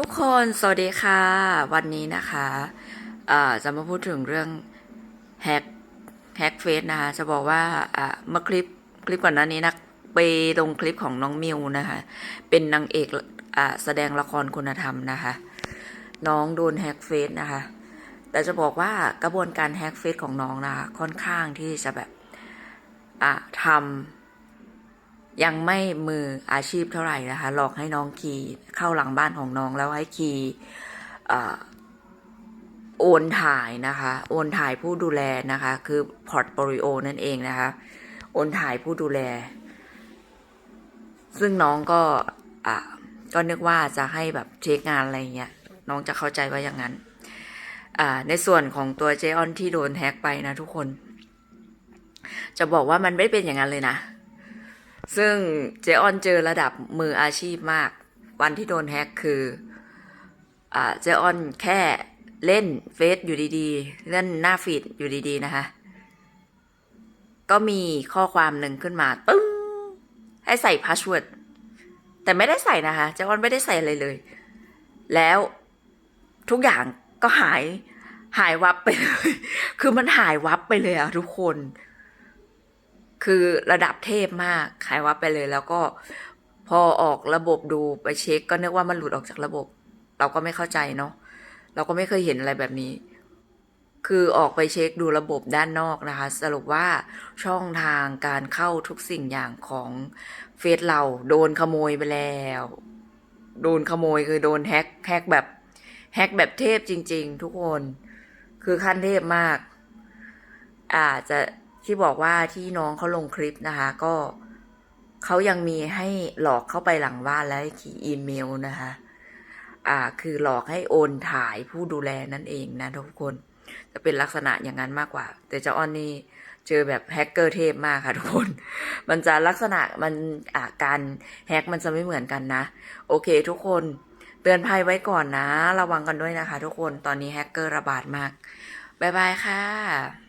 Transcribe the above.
ทุกคนสวัสดีค่ะ วันนี้นะคะจะมาพูดถึงเรื่องแฮกแฮกเฟซนะคะจะบอกว่าเมื่อคลิปคลิปก่อนหน้านี้นะไปลงคลิปของน้องมิวนะคะ เป็นนางเอกอแสดงละครคุณธรรมนะคะ น้องโดนแฮกเฟซนะคะ แต่จะบอกว่ากระบวนการแฮกเฟซของน้องนะคะค่อนข้างที่จะแบบทำ ยังไม่มืออาชีพเท่าไหร่นะคะ หลอกให้น้องขี่เข้าหลังบ้านของน้องแล้วให้ขี่โอนถ่ายนะคะ โอนถ่ายผู้ดูแลนะคะ คือพอร์ตโ o ลิโอนั่นเองนะคะ โอนถ่ายผู้ดูแล ซึ่งน้องก็อ่าก็นึกว่าจะให้แบบเช็คงานอะไรเงี้ย น้องจะเข้าใจว่าอย่างนั้น อ่า ในส่วนของตัวเจออนที่โดนแฮ็กไปนะทุกคน จะบอกว่ามันไม่เป็นอย่างนั้นเลยนะ ซึ่งเจออนเจอระดับมืออาชีพมาก วันที่โดนแฮ็กคืออ่าเจออนแค่เล่นเฟซอยู่ดีๆ เล่นหน้าฟีดอยู่ดีๆนะคะ ก็มีข้อความหนึ่งขึ้นมาปึ้งให้ใส่พาสเวิร์ดแต่ไม่ได้ใส่นะคะเจออนไม่ได้ใส่อะไรเลย แล้วทุกอย่างก็หายหายวับไปเลย คือมันหายวับไปเลยอะทุกคน คือระดับเทพมากขายวับไปเลยแล้วก็พอออกระบบดูไปเช็คก็นึกว่ามันหลุดออกจากระบบ เราก็ไม่เข้าใจเนาะเราก็ไม่เคยเห็นอะไรแบบนี้ คือออกไปเช็คดูระบบด้านนอกนะคะ สรุปว่าช่องทางการเข้าทุกสิ่งอย่างของเฟซเราโดนขโมยไปแล้ว โดนขโมยคือโดนแฮกแฮกแบบแฮกแบบเทพจริง ๆ ทุกคน คือขั้นเทพมากอาจจะ ที่บอกว่าที่น้องเขาลงคลิปนะคะ ก็เขายังมีให้หลอกเข้าไปหลังบ้านและให้ขีย์อีเมลนะคะ อ่า คือหลอกให้โอนถ่ายผู้ดูแลนั่นเองนะทุกคน จะเป็นลักษณะอย่างนั้นมากกว่า แต่เจ้าออนนี่เจอแบบแฮกเกอร์เทพมากค่ะทุกคน มันจะลักษณะมันอ่าการแฮกมันจะไม่เหมือนกันนะ โอเคทุกคนเตือนภัยไว้ก่อนนะ ระวังกันด้วยนะคะ ทุกคน ตอนนี้แฮกเกอร์ระบาดมาก บ๊ายบายค่ะ